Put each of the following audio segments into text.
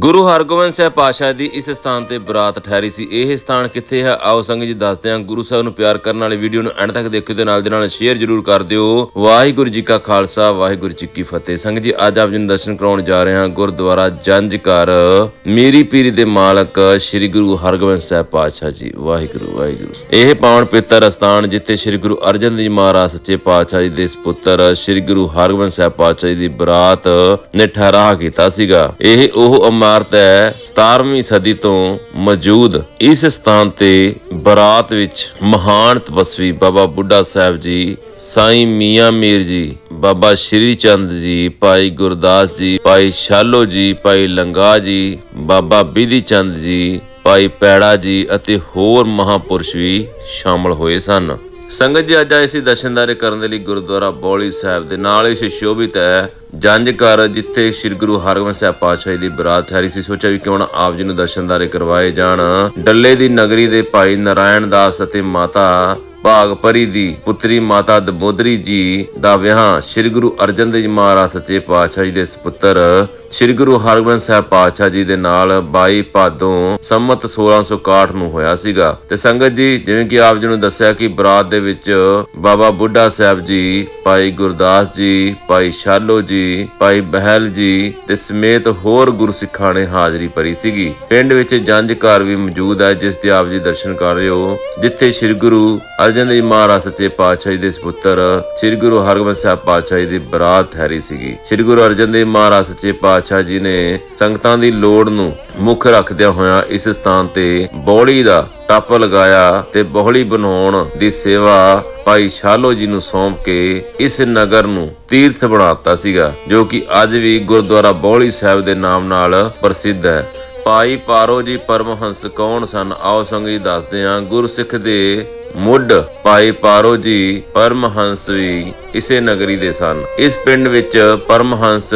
ਗੁਰੂ ਹਰਗੋਬਿੰਦ ਸਾਹਿਬ ਪਾਤਸ਼ਾਹ ਦੀ ਇਸ ਸਥਾਨ ਤੇ ਬਰਾਤ ਠਹਿਰੀ ਸੀ। ਇਹ ਸਥਾਨ ਕਿੱਥੇ ਹੈ? ਆਓ ਸੰਗਤ ਜੀ ਦੱਸਦੇ ਹਾਂ। ਗੁਰੂ ਸਾਹਿਬ ਨੂੰ ਪਿਆਰ ਕਰਨ ਵਾਲੇ ਵੀਡੀਓ ਨੂੰ ਐਂਡ ਤੱਕ ਦੇਖਿਓ ਤੇ ਨਾਲ ਦੇ ਨਾਲ ਸ਼ੇਅਰ ਜ਼ਰੂਰ ਕਰ ਦਿਓ। ਵਾਹਿਗੁਰੂ ਜੀ ਕਾ ਖਾਲਸਾ, ਵਾਹਿਗੁਰੂ ਜੀ ਕੀ ਫਤਿਹ। ਸੰਗਤ ਜੀ, ਅੱਜ ਆਪ ਜੀ ਨੂੰ ਦਰਸ਼ਨ ਕਰਾਉਣ ਜਾ ਰਹੇ ਹਾਂ ਗੁਰਦੁਆਰਾ ਜੰਜ ਘਰ। ਮੀਰੀ ਪੀਰੀ ਦੇ ਮਾਲਕ ਸ੍ਰੀ ਗੁਰੂ ਹਰਗੋਬਿੰਦ ਸਾਹਿਬ ਪਾਤਸ਼ਾਹ ਜੀ। ਵਾਹਿਗੁਰੂ ਵਾਹਿਗੁਰੂ। ਇਹ ਪਾਵਨ ਪਵਿੱਤਰ ਸਥਾਨ ਜਿੱਥੇ ਸ੍ਰੀ ਗੁਰੂ ਅਰਜਨ ਦੇਵ ਜੀ ਮਹਾਰਾਜ ਸੱਚੇ ਪਾਤਸ਼ਾਹ ਜੀ ਦੇ ਸੁਪੁੱਤਰ ਸ੍ਰੀ ਗੁਰੂ ਹਰਗੋਬਿੰਦ ਸਾਹਿਬ ਪਾਤਸ਼ਾਹ ਜੀ ਦੀ ਬਰਾਤ ਨੇ ਠਹਿਰਾ ਕੀਤਾ ਸੀਗਾ। ਇਹ ਉਹ ਇਮਾਰਤ ਹੈ 17ਵੀਂ ਸਦੀ ਤੋਂ ਮੌਜੂਦ ਇਸ ਸਥਾਨ ਤੇ ਬਰਾਤ ਵਿੱਚ ਮਹਾਨ ਤਪਸਵੀ ਬਾਬਾ ਬੁੱਢਾ ਸਾਹਿਬ ਜੀ, ਸਾਈਂ ਮੀਆਂ ਮੀਰ ਜੀ, ਬਾਬਾ ਸ਼੍ਰੀ ਚੰਦ ਜੀ, ਭਾਈ ਗੁਰਦਾਸ ਜੀ, ਭਾਈ ਸ਼ਾਲੋ ਜੀ, ਭਾਈ ਲੰਗਾ ਜੀ, ਬਾਬਾ ਬਿਧੀ ਚੰਦ ਜੀ, ਭਾਈ ਪੈੜਾ ਜੀ ਅਤੇ ਹੋਰ ਮਹਾਪੁਰਸ਼ ਵੀ ਸ਼ਾਮਲ ਹੋਏ ਸਨ। ਸੰਗਤ ਜੀ, ਅੱਜ ਆਏ ਸੀ ਦਰਸ਼ਨਦਾਰੇ ਕਰਨ ਦੇ ਲਈ ਗੁਰਦੁਆਰਾ ਬੌਲੀ ਸਾਹਿਬ ਦੇ ਨਾਲ ਹੀ ਸੁਸ਼ੋਭਿਤ ਹੈ। ਜੰਜ ਘਰ ਜਿੱਥੇ ਸ੍ਰੀ ਗੁਰੂ ਹਰਗੋਬਿੰਦ ਸਾਹਿਬ ਪਾਤਸ਼ਾਹ ਜੀ ਦੀ ਬਰਾਤ ਠਹਿਰੀ ਸੀ, ਸੋਚਿਆ ਵੀ ਕਿਉਂ ਨਾ ਆਪ ਜੀ ਨੂੰ ਦਰਸ਼ਨਦਾਰੇ ਕਰਵਾਏ ਜਾਣ। ਡੱਲੇ ਦੀ ਨਗਰੀ ਦੇ ਭਾਈ ਨਾਰਾਇਣ ਦਾਸ ਅਤੇ ਮਾਤਾ ਭਾਗਪਰੀ ਦੀ ਪੁੱਤਰੀ ਮਾਤਾ ਦਮੋਦਰੀ ਜੀ ਦਾ ਵਿਆਹ ਸ੍ਰੀ ਗੁਰੂ ਅਰਜਨ ਦੇਵ ਜੀ ਮਹਾਰਾਜ ਸੱਚੇ ਪਾਤਸ਼ਾਹ ਜੀ ਦੇ ਸੁਪੁੱਤਰ ਸ੍ਰੀ ਗੁਰੂ ਹਰਗੋਬਿੰਦ ਸਾਹਿਬ ਪਾਤਸ਼ਾਹ ਜੀ ਦੇ ਨਾਲ 22 ਭਾਦੋਂ ਸੰਮਤ 1661 ਨੂੰ ਹੋਇਆ ਸੀਗਾ। ਤੇ ਸੰਗਤ ਜੀ, ਜਿਵੇਂ ਕਿ ਆਪ ਜੀ ਨੂੰ ਦੱਸਿਆ ਕਿ ਬਰਾਤ ਦੇ ਵਿੱਚ ਬਾਬਾ ਬੁੱਢਾ ਸਾਹਿਬ ਜੀ, ਭਾਈ ਗੁਰਦਾਸ ਜੀ, ਭਾਈ ਸ਼ਾਲੋ ਜੀ, ਭਾਈ ਬਹਿਲ ਜੀ ਤੇ ਸਮੇਤ ਹੋਰ ਗੁਰੂ ਸਿੱਖਾਂ ਨੇ ਹਾਜ਼ਰੀ ਭਰੀ ਸੀਗੀ। ਪਿੰਡ ਵਿੱਚ ਜੰਜ ਘਰ ਵੀ ਮੌਜੂਦ ਹੈ, ਜਿਸ ਦੇ ਆਪ ਜੀ ਦਰਸ਼ਨ ਕਰ ਰਹੇ ਹੋ। ਜਿੱਥੇ ਸ੍ਰੀ ਗੁਰੂ ਅਰਜਨ ਦੇਵ ਮਹਾਰਾਜ ਸੱਚੇ ਪਾਤਸ਼ਾਹ ਜੀ ਦੇ ਸੁਪੁੱਤਰ ਸ੍ਰੀ ਗੁਰੂ ਹਰਗੋਬਿੰਦ ਸਾਹਿਬ ਪਾਤਸ਼ਾਹ ਜੀ ਦੀ ਬਰਾਤ ਠਹਿਰੀ ਸੀਗੀ। ਸ੍ਰੀ ਗੁਰੂ ਅਰਜਨ ਦੇਵ ਮਹਾਰਾਜ ਸੱਚੇ ਪਾਤਸ਼ਾਹ ਜੀ ਨੇ ਸੰਗਤਾਂ ਦੀ ਲੋੜ ਨੂੰ ਮੁੱਖ ਰੱਖਦਿਆਂ ਹੋਇਆਂ ਇਸ ਸਥਾਨ ਤੇ ਬੌਲੀ ਦਾ ਟੱਪ ਲਗਾਇਆ ਤੇ ਬੌਲੀ ਬਣਾਉਣ ਦੀ ਸੇਵਾ ਭਾਈ ਸ਼ਾਲੋ ਜੀ ਨੂੰ ਸੌਂਪ ਕੇ ਇਸ ਨਗਰ ਨੂੰ ਤੀਰਥ ਬਣਾਤਾ ਸੀਗਾ, ਜੋ ਕਿ ਅੱਜ ਵੀ ਗੁਰਦੁਆਰਾ ਬੌਲੀ ਸਾਹਿਬ ਦੇ ਨਾਮ ਨਾਲ ਪ੍ਰਸਿੱਧ ਹੈ। ਭਾਈ ਪਾਰੋ ਜੀ ਪਰਮਹੰਸ ਕੌਣ ਸਨ? ਆਓ ਸੰਗ ਜੀ ਦੱਸਦੇ ਹਾਂ। ਗੁਰਸਿੱਖ ਦੇ ਮੁੱਢ ਭਾਈ ਪਾਰੋ ਜੀ ਪਰਮਹੰਸ ਵੀ ਇਸੇ ਨਗਰੀ ਦੇ ਸਨ। ਇਸ ਪਿੰਡ ਵਿੱਚ ਪਰਮਹੰਸ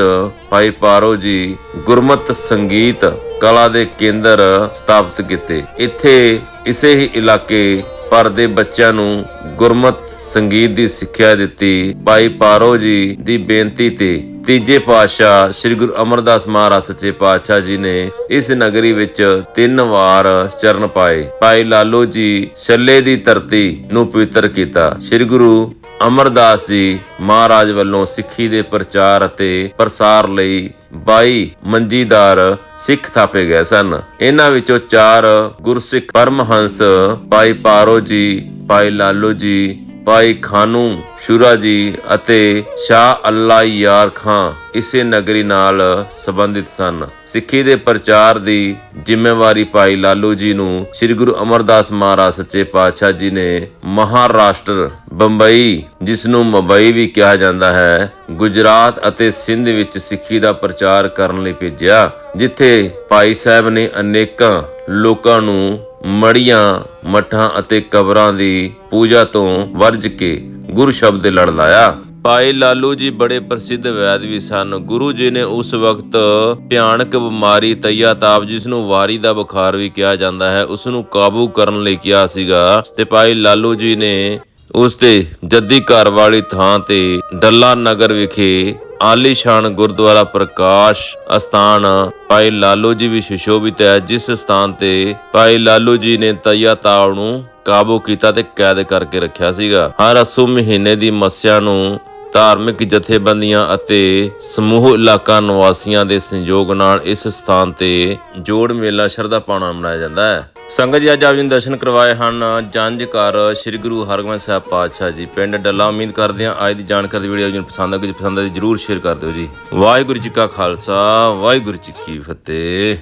ਭਾਈ ਪਾਰੋ ਜੀ ਗੁਰਮਤ ਸੰਗੀਤ ਕਲਾ ਦੇ ਕੇਂਦਰ ਸਥਾਪਿਤ ਕੀਤੇ। ਇੱਥੇ ਇਸੇ ਹੀ ਇਲਾਕੇ ਪਰ ਦੇ ਬੱਚਿਆਂ ਨੂੰ ਗੁਰਮਤ ਸੰਗੀਤ ਦੀ ਸਿੱਖਿਆ ਦਿੱਤੀ ਭਾਈ ਪਾਰੋ ਜੀ ਦੀ ਬੇਨਤੀ ਤੇ ਤੀਜੇ ਪਾਤਸ਼ਾਹ ਸ੍ਰੀ ਗੁਰੂ ਅਮਰਦਾਸ ਮਹਾਰਾਜ ਸੱਚੇ ਪਾਤਸ਼ਾਹ ਜੀ ਨੇ ਇਸ ਨਗਰੀ ਵਿੱਚ ਤਿੰਨ ਵਾਰ ਚਰਨ ਪਾਏ। ਭਾਈ ਲਾਲੋ ਜੀ ਛੱਲੇ ਦੀ ਧਰਤੀ ਨੂੰ ਪਵਿੱਤਰ ਕੀਤਾ। ਸ੍ਰੀ ਗੁਰੂ ਅਮਰਦਾਸ ਜੀ ਮਹਾਰਾਜ ਵੱਲੋਂ ਸਿੱਖੀ ਦੇ ਪ੍ਰਚਾਰ ਅਤੇ ਪ੍ਰਸਾਰ ਲਈ 22 ਮੰਜੀਦਾਰ ਸਿੱਖ ਥਾਪੇ ਗਏ ਸਨ। ਇਹਨਾਂ ਵਿੱਚੋਂ ਚਾਰ ਗੁਰਸਿੱਖ ਪਰਮਹੰਸ, ਭਾਈ ਪਾਰੋ ਜੀ, ਭਾਈ ਲਾਲੋ ਜੀ ਭਾਈ ਖਾਨੂ, ਸ਼ੂਰਾ ਜੀ ਅਤੇ ਸ਼ਾਹ ਅੱਲਾ ਯਾਰ ਖਾਂ ਇਸੇ ਨਗਰੀ ਨਾਲ ਸੰਬੰਧਿਤ ਸਨ। ਸਿੱਖੀ ਦੇ ਪ੍ਰਚਾਰ ਦੀ ਜ਼ਿੰਮੇਵਾਰੀ ਭਾਈ ਲਾਲੂ ਜੀ ਨੂੰ ਸ੍ਰੀ ਗੁਰੂ ਅਮਰਦਾਸ ਮਹਾਰਾਜ ਸੱਚੇ ਪਾਤਸ਼ਾਹ ਜੀ ਨੇ ਮਹਾਰਾਸ਼ਟਰ ਬੰਬਈ ਜਿਸ ਨੂੰ ਮੁੰਬਈ ਵੀ ਕਿਹਾ ਜਾਂਦਾ ਹੈ, ਗੁਜਰਾਤ ਅਤੇ ਸਿੰਧ ਵਿੱਚ ਸਿੱਖੀ ਦਾ ਪ੍ਰਚਾਰ ਕਰਨ ਲਈ ਭੇਜਿਆ, ਜਿੱਥੇ ਭਾਈ ਸਾਹਿਬ ਨੇ ਅਨੇਕਾਂ ਲੋਕਾਂ ਨੂੰ ਮੜੀਆਂ, ਮਠਾਂ ਅਤੇ ਕਬਰਾਂ ਦੀ ਪੂਜਾ ਤੋਂ ਵਰਜ ਕੇ ਗੁਰੂ ਸ਼ਬਦ ਦੇ ਲੜ ਲਾਇਆ। ਭਾਈ ਲਾਲੂ ਜੀ ਬੜੇ ਪ੍ਰਸਿੱਧ ਵੈਦ ਵੀ ਸਨ। ਗੁਰੂ ਜੀ ਨੇ ਉਸ ਵਕਤ ਭਿਆਨਕ ਬਿਮਾਰੀ ਤਈਆ ਤਾਪ ਜਿਸ ਨੂੰ ਵਾਰੀ ਦਾ ਬੁਖਾਰ ਵੀ ਕਿਹਾ ਜਾਂਦਾ ਹੈ, ਉਸ ਨੂੰ ਕਾਬੂ ਕਰਨ ਲਈ ਕਿਹਾ ਸੀਗਾ ਤੇ ਭਾਈ ਲਾਲੂ ਜੀ ਨੇ ਉਸ ਤੇ ਜੱਦੀ ਘਰ ਵਾਲੀ ਥਾਂ ਤੇ ਡੱਲਾ ਨਗਰ ਵਿਖੇ ਆਲੀਸ਼ਾਨ ਗੁਰਦੁਆਰਾ ਪ੍ਰਕਾਸ਼ ਅਸਥਾਨ, ਭਾਈ ਲਾਲੋ ਜੀ ਵੀ ਸੁਸ਼ੋਭਿਤ ਹੈ, ਜਿਸ ਸਥਾਨ ਤੇ ਭਾਈ ਲਾਲੋ ਜੀ ਨੇ ਤਈਆ ਤਾਵ ਨੂੰ ਕਾਬੂ ਕੀਤਾ ਤੇ ਕੈਦ ਕਰਕੇ ਰੱਖਿਆ ਸੀਗਾ। ਹਰ ਅਸੂ ਮਹੀਨੇ ਦੀ ਮੱਸਿਆ ਨੂੰ ਧਾਰਮਿਕ ਜਥੇਬੰਦੀਆਂ ਅਤੇ ਸਮੂਹ ਇਲਾਕਾ ਨਿਵਾਸੀਆਂ ਦੇ ਸੰਯੋਗ ਨਾਲ ਇਸ ਸਥਾਨ ਤੇ ਜੋੜ ਮੇਲਾ ਸ਼ਰਧਾ ਪਾਉਣਾ ਮਨਾਇਆ ਜਾਂਦਾ ਹੈ। ਸੰਗਤ ਜੀ, ਅੱਜ ਆਪ ਜੀ ਨੂੰ ਦਰਸ਼ਨ ਕਰਵਾਏ ਹਨ। ਜੰਜ ਘਰ ਸ੍ਰੀ ਗੁਰੂ ਹਰਗੋਬਿੰਦ ਸਾਹਿਬ ਪਾਤਸ਼ਾਹ ਜੀ। ਪਿੰਡ ਡੱਲਾ ਉਮੀਦ ਕਰਦੇ ਹਾਂ ਅੱਜ ਦੀ ਜਾਣਕਾਰੀ ਦੀ ਵੀਡੀਓ ਜੀ ਨੂੰ ਪਸੰਦ ਆ ਗਈ ਪਸੰਦ ਆ ਜੀ ਜਰੂਰ ਸ਼ੇਅਰ ਕਰ ਦਿਓ ਜੀ। ਵਾਹਿਗੁਰੂ ਜੀ ਕਾ ਖਾਲਸਾ, ਵਾਹਿਗੁਰੂ ਜੀ ਕੀ ਫਤਿਹ।